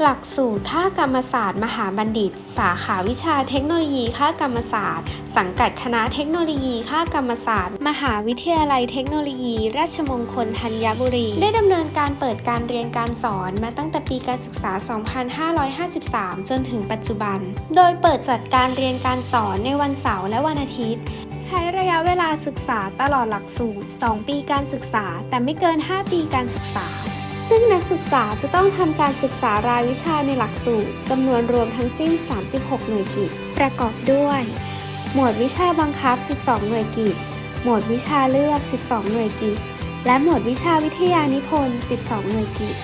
หลักสูตรค่ากรรมศาสตร์ มหาบัณฑิต สาขาวิชาเทคโนโลยีค่ากรรมศาสตร์ สังกัดคณะเทคโนโลยีค่ากรรมศาสตร์ มหาวิทยาลัยเทคโนโลยี ราชมงคลธัญบุรี ได้ดำเนินการเปิดการเรียนการสอนมาตั้งแต่ปีการศึกษา 2553 จนถึงปัจจุบัน โดยเปิดจัดการเรียนการสอนในวันเสาร์และวันอาทิตย์ใช้ระยะเวลาศึกษาตลอดหลักสูตร 2 ปีการศึกษา แต่ไม่เกิน 5 ปีการศึกษา ซึ่งนักศึกษาจะต้องทำการศึกษารายวิชาในหลักสูตรจำนวนรวมทั้งสิ้น 36 หน่วยกิจ ประกอบด้วย หมวดวิชาบังคับ 12 หน่วยกิจ หมวดวิชาเลือก 12 หน่วยกิจ และหมวดวิชาวิทยานิพนธ์ 12 หน่วยกิจ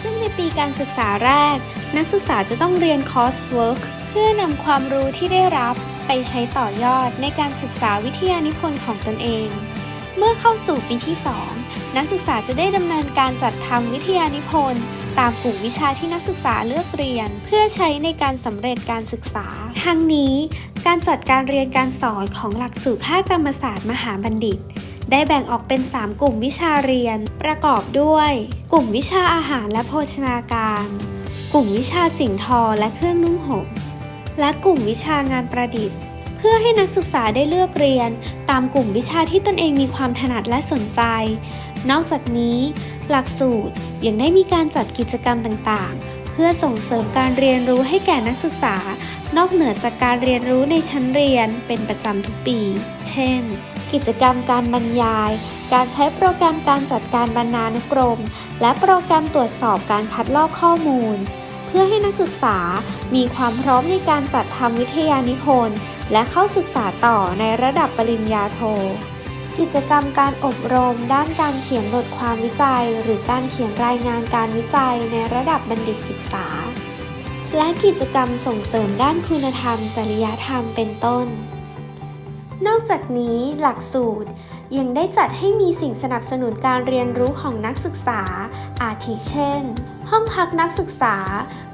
ซึ่งในปีการศึกษาแรก นักศึกษาจะต้องเรียนคอร์สเวิร์กเพื่อนำความรู้ที่ได้รับไปใช้ต่อยอดในการศึกษาวิทยานิพนธ์ของตนเอง เมื่อเข้าสู่ปีที่ 2 นักศึกษาจะได้ดำเนินการจัดทำวิทยานิพนธ์ตามกลุ่มวิชาที่นักศึกษาเลือกเรียน เพื่อใช้ในการสำเร็จการศึกษา ทั้งนี้ การจัดการเรียนการสอนของหลักสูตรค่ากรรมศาสตร์มหาบัณฑิต ได้แบ่งออกเป็น 3 กลุ่มวิชาเรียน ประกอบด้วย กลุ่มวิชาอาหารและโภชนาการ กลุ่มวิชาสิ่งทอและเครื่องนุ่งห่มและกลุ่มวิชางานประดิษฐ์ พื่อให้นักศึกษาได้เลือกเรียน ตามกลุ่มวิชาที่ตนเองมีความถนัดและสนใจ นอกจากนี้ หลักสูตรยังได้มีการจัดกิจกรรมต่างๆ เพื่อส่งเสริมการเรียนรู้ให้แก่นักศึกษา นอกเหนือจากการเรียนรู้ในชั้นเรียนเป็นประจำทุกปี เช่น กิจกรรมการบรรยาย การใช้โปรแกรมการจัดการบรรณานุกรม และโปรแกรมตรวจสอบการคัดลอกข้อมูล พื่อให้นักศึกษามีความพร้อมในการจัดทำวิทยานิพนธ์ และเข้าศึกษาต่อในระดับปริญญาโท กิจกรรมการอบรมด้านการเขียนบทความวิจัย หรือการเขียนรายงานการวิจัยในระดับบัณฑิตศึกษา และกิจกรรมส่งเสริมด้านคุณธรรม จริยธรรมเป็นต้น นอกจากนี้หลักสูตรยังได้จัดให้มีสิ่งสนับสนุนการเรียนรู้ของนักศึกษา อาทิเช่น ห้องพักนักศึกษา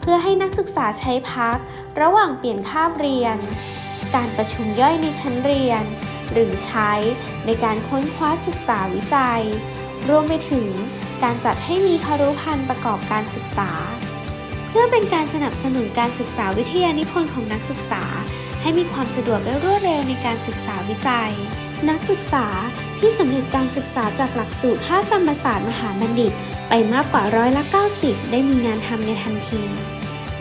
เพื่อให้นักศึกษาใช้พัก ระหว่างเปลี่ยนคาบเรียน การประชุมย่อยในชั้นเรียน หรือใช้ในการค้นคว้าศึกษาวิจัย รวมไปถึงการจัดให้มีคารุพันธ์ประกอบการศึกษา เพื่อเป็นการสนับสนุนการศึกษาวิทยานิพนธ์ของนักศึกษา ให้มีความสะดวกและรวดเร็วในการศึกษาวิจัย นักศึกษาที่สำเร็จการศึกษาจากหลักสูตรค่ากรรมศาสตร์มหาบัณฑิต ไปมากกว่าร้อยละ 90 ได้มีงานทำในทันที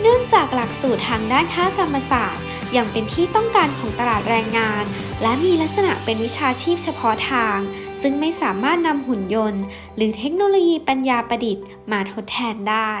เนื่องจากหลักสูตรทางด้านค่ากรรมศาสตร์ยังเป็นที่ต้องการของตลาดแรงงาน และมีลักษณะเป็นวิชาชีพเฉพาะทาง ซึ่งไม่สามารถนำหุ่นยนต์ หรือเทคโนโลยีปัญญาประดิษฐ์มาทดแทนได้